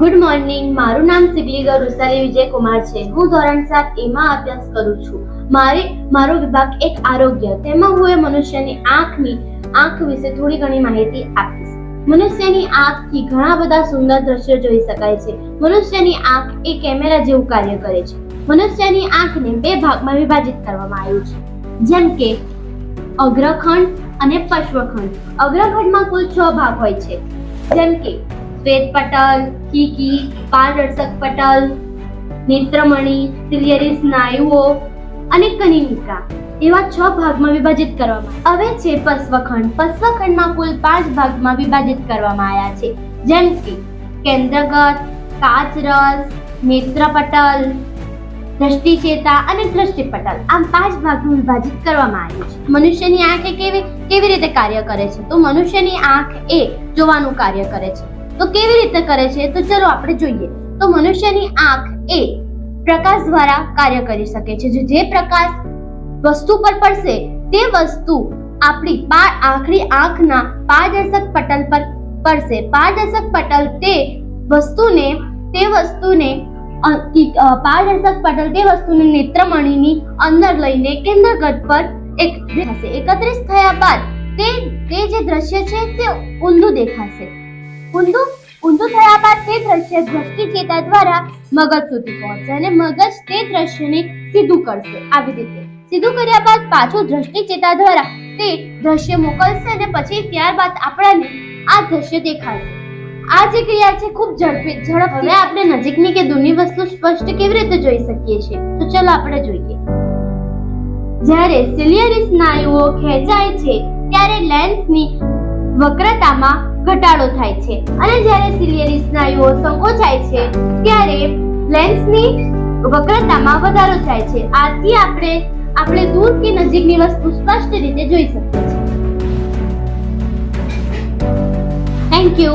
Good morning. મારું નામ સિગલીગર રૂસાલી વિજયકુમાર છે. હું ધોરણ સાત એમાં અભ્યાસ કરું છું. મારે, મારો વિભાગ એક આરોગ્ય. તેમાં હું એ મનુષ્યની આંખની, આંખ વિશે થોડી ઘણી માહિતી આપીશ. મનુષ્યની આંખથી ઘણા બધા સુંદર દ્રશ્યો જોઈ શકાય છે. મનુષ્યની આંખ એ કેમેરા જેવું કાર્ય કરે છે. મનુષ્યની આંખને બે ભાગમાં વિભાજિત કરવામાં આવ્યું છે. જેમ કે, અગ્રખંડ અને પશ્વખંડ. અગ્રખંડમાં કુલ છ ભાગ હોય છે. જેમ કે શ્વેત પટલ, કીકી પારદર્શક પટલ, નેત્રમણી સિલિયરી સ્નાયુઓ અને કનિનિકા એવા છ ભાગમાં વિભાજિત કરવામાં. હવે છે પશ્વખંડ પશ્વખંડમાં કુલ પાંચ ભાગમાં વિભાજિત કરવામાં આવ્યા છે. જેમ કે કેન્દ્રગત, કાચરસ, નેત્રપટલ દ્રષ્ટિચેતા અને દ્રષ્ટિપટલ આમ પાંચ ભાગમાં વિભાજિત કરવામાં આવ્યું છે. મનુષ્યની આંખ એ કેવી કેવી રીતે કાર્ય કરે છે? તો મનુષ્યની આંખ એ જોવાનું કાર્ય કરે છે. તો કેવી રીતે કરે છે? તો ચલો આપણે જોઈએ. તો મનુષ્યની આંખ એ પ્રકાશ દ્વારા કાર્ય કરી શકે છે. જે પ્રકાશ વસ્તુ પર પડશે, તે વસ્તુ આપણી પાર આખરી આંખના પારદર્શક પટલ પર પડશે. પારદર્શક પટલ તે વસ્તુને તે વસ્તુને પારદર્શક પટલ તે વસ્તુને નેત્રમણીની અંદર લઈને કેન્દ્રગત પર એક થશે એકત્રિત થયા બાદ તે તે જે દ્રશ્ય છે તે ઊંધું દેખાશે. ઊંધું ઊંધું થયા બાદ તે દ્રશ્ય દ્રષ્ટિચેતા દ્વારા મગજ સુધી પહોંચશે અને મગજ તે દ્રશ્યને સીધું કરશે. આવી રીતે સીધું કર્યા બાદ પાછું દ્રષ્ટિચેતા દ્વારા તે દ્રશ્ય મોકલશે અને પછી ત્યારબાદ આપણને આ દ્રશ્ય દેખાશે આ જે ક્રિયા છે ખૂબ ઝડપી ઝડપ હવે આપણે નજીકની કે દૂરની વસ્તુ સ્પષ્ટ કેવી રીતે જોઈ શકીએ છીએ? તો ચલો આપણે જોઈએ. જ્યારે સિલિયરી સ્નાયુઓ ખેંચાય છે ત્યારે લેન્સની વક્રતામાં ઘટાડો થાય છે. અને જ્યારે સિલિયરી સ્નાયુઓ સંકોચાય છે, ત્યારે લેન્સની વક્રતામાં વધારો થાય છે. આથી આપણે આપણે દૂર કે નજીકની વસ્તુ સ્પષ્ટ રીતે જોઈ શકીએ છીએ. Thank you